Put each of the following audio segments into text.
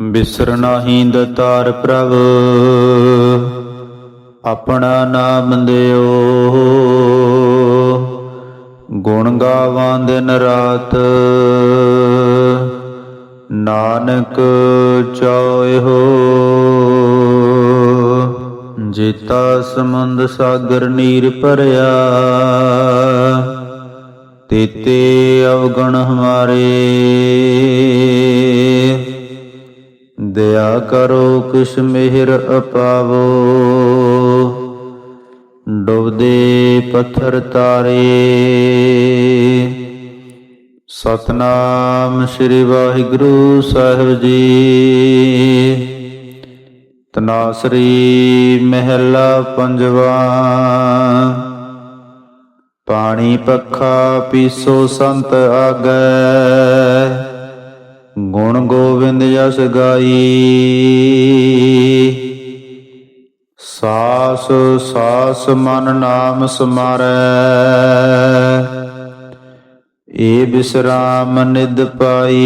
ਬਿਸਰ ਨਾਹੀ ਦਤਾਰ ਪ੍ਰਭ, ਆਪਣਾ ਨਾਮ ਦਿਓ। ਗੁਣ ਗਾਵਾਂ ਦਿਨ ਰਾਤ ਨਾਨਕ ਚਾਹੇ ਹੋ ਜੀਤਾ ਸਮੁੰਦ ਸਾਗਰ ਨੀਰ ਭਰਿਆ ਤੇਤੇ ਅਵਗਣ ਹਮਾਰੇ। ਦਇਆ ਕਰੋ ਕਿਛ ਮਿਹਰ ਅਪਾਵੋ। ਡੁੱਬਦੇ ਪੱਥਰ ਤਾਰੇ। ਸਤਨਾਮ ਸ੍ਰੀ ਵਾਹਿਗੁਰੂ ਸਾਹਿਬ ਜੀ। ਤਨਾਸਰੀ ਮਹਿਲਾ ਪੰਜਵਾ। ਪਾਣੀ ਪੱਖਾ ਪੀਸੋ ਸੰਤ ਆਗੈ। ਗੁਣ ਗੋਬਿੰਦ ਜਸ ਗਾਈ। ਸਾਸ ਸਾਸ ਮਨ ਨਾਮ ਸਮਾਰੈ। ਏ ਬਿਸਰਾਮ ਨਿਦ ਪਾਈ।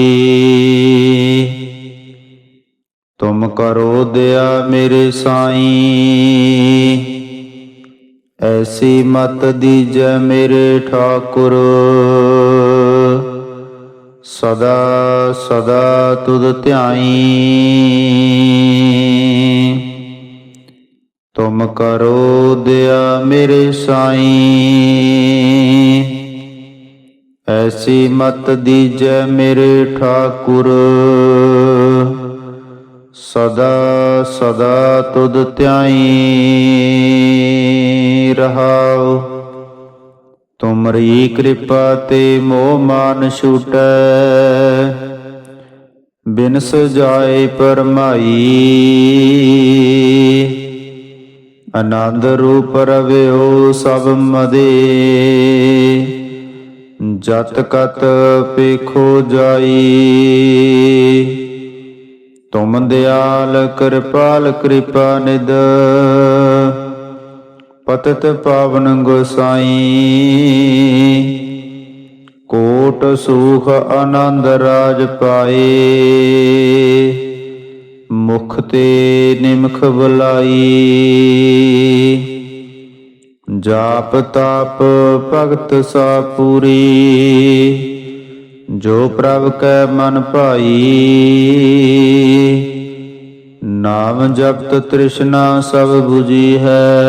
ਤੁਮ ਕਰੋ ਦਿਆ ਮੇਰੇ ਸਾਈਂ। ਐਸੀ ਮਤ ਦੀਜੈ ਮੇਰੇ ਠਾਕੁਰ। ਸਦਾ ਸਦਾ ਤੁਧ ਧਿਆਈ। ਤੁਮ ਕਰੋ ਦਿਆ ਮੇਰੇ ਸਾਈ। ਐਸੀ ਮਤ ਦੀਜੈ ਮੇਰੇ ਠਾਕੁਰ। ਸਦਾ ਸਦਾ ਤੁਧ ਧਿਆਈ ਰਹਾਓ। ਤੁਮਰੀ ਕਿਰਪਾ ਤੇ ਮੋਹ ਮਾਨ ਛੂਟੈ। ਬਿਨ ਸਜਾਏ ਪਰਮਾਈ। ਆਨੰਦ ਰੂਪ ਰਵਿਓ ਸਭ ਮਦੇ। ਜਤ ਕਤ ਪੇਖੋ ਜਾਈ। ਤੁਮ ਦਿਆਲ ਕਿਰਪਾਲ ਕਿਰਪਾ ਨਿਦ ਪਤਤ ਪਾਵਨ ਗੋਸਾਈ। ਕੋਟ ਸੁਖ ਆਨੰਦ ਰਾਜ ਪਾਏ। ਮੁਖ ਤੇ ਨਿਮਖ ਬੁਲਾਈ। ਜਾਪ ਤਾਪ ਭਗਤ ਸਾ ਪੂਰੀ। ਜੋ ਪ੍ਰਭ ਕੈ ਮਨ ਭਾਈ। ਨਾਮ ਜਪਤ ਤ੍ਰਿਸ਼ਨਾ ਸਭ 부ਜੀ ਹੈ।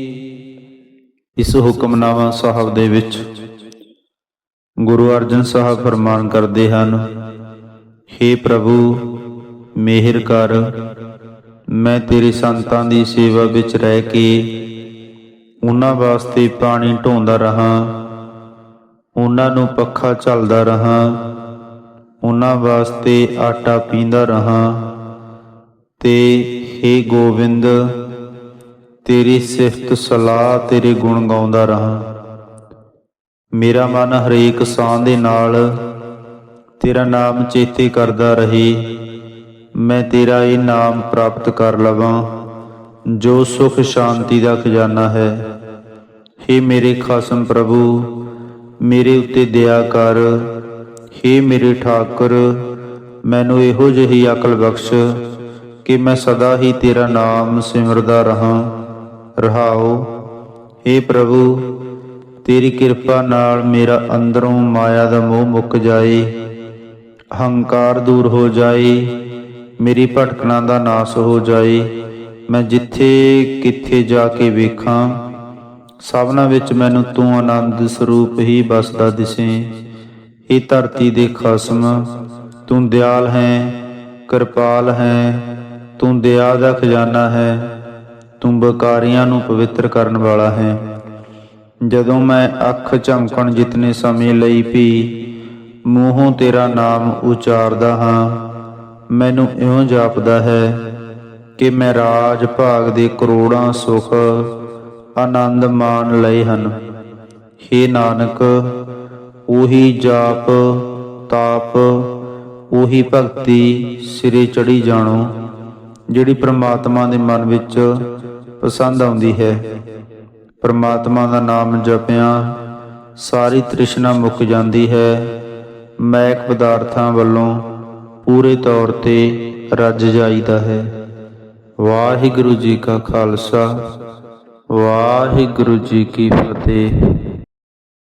ਇਸ ਹੁਕਮਨਾਮਾ ਸਾਹਿਬ ਦੇ ਵਿੱਚ ਗੁਰੂ ਅਰਜਨ ਸਾਹਿਬ ਫਰਮਾਨ ਕਰਦੇ ਹਨ हे ਪ੍ਰਭੂ, ਮਿਹਰ ਕਰ, ਮੈਂ ਤੇਰੇ ਸੰਤਾਂ ਦੀ ਸੇਵਾ ਵਿੱਚ ਰਹਿ ਕੇ ਉਹਨਾਂ ਵਾਸਤੇ ਪਾਣੀ ਢੋਂਦਾ ਰਹਾ, ਉਹਨਾਂ ਨੂੰ ਪੱਖਾ ਝਲਦਾ ਰਹਾ, ਉਹਨਾਂ ਵਾਸਤੇ ਆਟਾ ਪੀਂਦਾ ਰਹਾ ਤੇ हे ਗੋਬਿੰਦ ਤੇਰੀ ਸਿਫਤ ਸਲਾਹ, ਤੇਰੇ ਗੁਣ ਗਾਉਂਦਾ ਰਹਾ। ਮੇਰਾ ਮਨ ਹਰੇਕ ਸਾਹ ਦੇ ਨਾਲ, ਤੇਰਾ ਨਾਮ ਚੇਤੇ ਕਰਦਾ ਰਹੇ। ਮੈਂ ਤੇਰਾ ਇਹ ਨਾਮ ਪ੍ਰਾਪਤ ਕਰ ਲਵਾਂ, ਜੋ ਸੁਖ ਸ਼ਾਂਤੀ ਦਾ ਖਜ਼ਾਨਾ ਹੈ। हे ਮੇਰੇ ਖਾਸਮ ਪ੍ਰਭੂ, ਮੇਰੇ ਉੱਤੇ ਦਇਆ ਕਰ। हे ਮੇਰੇ ਠਾਕੁਰ, ਮੈਨੂੰ ਇਹੋ ਜਿਹੀ ਅਕਲ ਬਖਸ਼ ਕਿ ਮੈਂ ਸਦਾ ਹੀ ਤੇਰਾ ਨਾਮ ਸਿਮਰਦਾ ਰਹਾ। ਰਹਾਉ हे ਪ੍ਰਭੂ, ਤੇਰੀ ਕਿਰਪਾ ਨਾਲ ਮੇਰਾ ਅੰਦਰੋਂ ਮਾਇਆ ਦਾ ਮੋਹ ਮੁੱਕ ਜਾਏ। ਹੰਕਾਰ ਦੂਰ ਹੋ ਜਾਏ। ਮੇਰੀ ਭਟਕਣਾ ਦਾ ਨਾਸ ਹੋ ਜਾਏ। ਮੈਂ ਜਿੱਥੇ ਕਿੱਥੇ ਜਾ ਕੇ ਵੇਖਾਂ ਸਭਨਾ ਵਿੱਚ ਮੈਨੂੰ ਤੂੰ ਆਨੰਦ ਸਰੂਪ ਹੀ ਬਸਦਾ ਦਿਸੇ। ਇਹ ਧਰਤੀ ਦੇ ਖਸਮ, ਤੂੰ ਦਿਆਲ ਹੈ, ਕਿਰਪਾਲ ਹੈ, ਤੂੰ ਦਇਆ ਦਾ ਖਜ਼ਾਨਾ ਹੈ। ਤੂੰ ਬਕਾਰੀਆਂ ਨੂੰ ਪਵਿੱਤਰ ਕਰਨ ਵਾਲਾ ਹੈ। ਜਦੋਂ ਮੈਂ ਅੱਖ ਝਮਕਣ ਜਿਤਨੇ ਸਮੇਂ ਲਈ ਵੀ ਮੂੰਹੋਂ ਤੇਰਾ ਨਾਮ ਉਚਾਰਦਾ ਹਾਂ, ਮੈਨੂੰ ਇਉਂ ਜਾਪਦਾ ਹੈ ਕਿ ਮੈਂ ਰਾਜ ਭਾਗ ਦੇ ਕਰੋੜਾਂ ਸੁਖ, ਆਨੰਦ ਮਾਣ ਲਏ ਹਨ। ਹੇ ਨਾਨਕ, ਉਹੀ ਜਾਪ, ਤਾਪ, ਉਹੀ ਭਗਤੀ ਸਿਰੇ ਚੜੀ ਜਾਣੋ, ਜਿਹੜੀ ਪ੍ਰਮਾਤਮਾ ਦੇ ਮਨ ਵਿੱਚ ਪਸੰਦ ਆਉਂਦੀ ਹੈ। ਪਰਮਾਤਮਾ ਦਾ ਨਾਮ ਜਪਿਆ, ਸਾਰੀ ਤ੍ਰਿਸ਼ਨਾ ਮੁੱਕ ਜਾਂਦੀ ਹੈ। ਮੈਕ ਪਦਾਰਥਾਂ ਵੱਲੋਂ ਪੂਰੇ ਤੌਰ ਤੇ ਰੱਜ ਜਾਈਦਾ ਹੈ। ਵਾਹਿਗੁਰੂ ਜੀ ਕਾ ਖਾਲਸਾ, ਵਾਹਿਗੁਰੂ ਜੀ ਕੀ ਫਤਿਹ।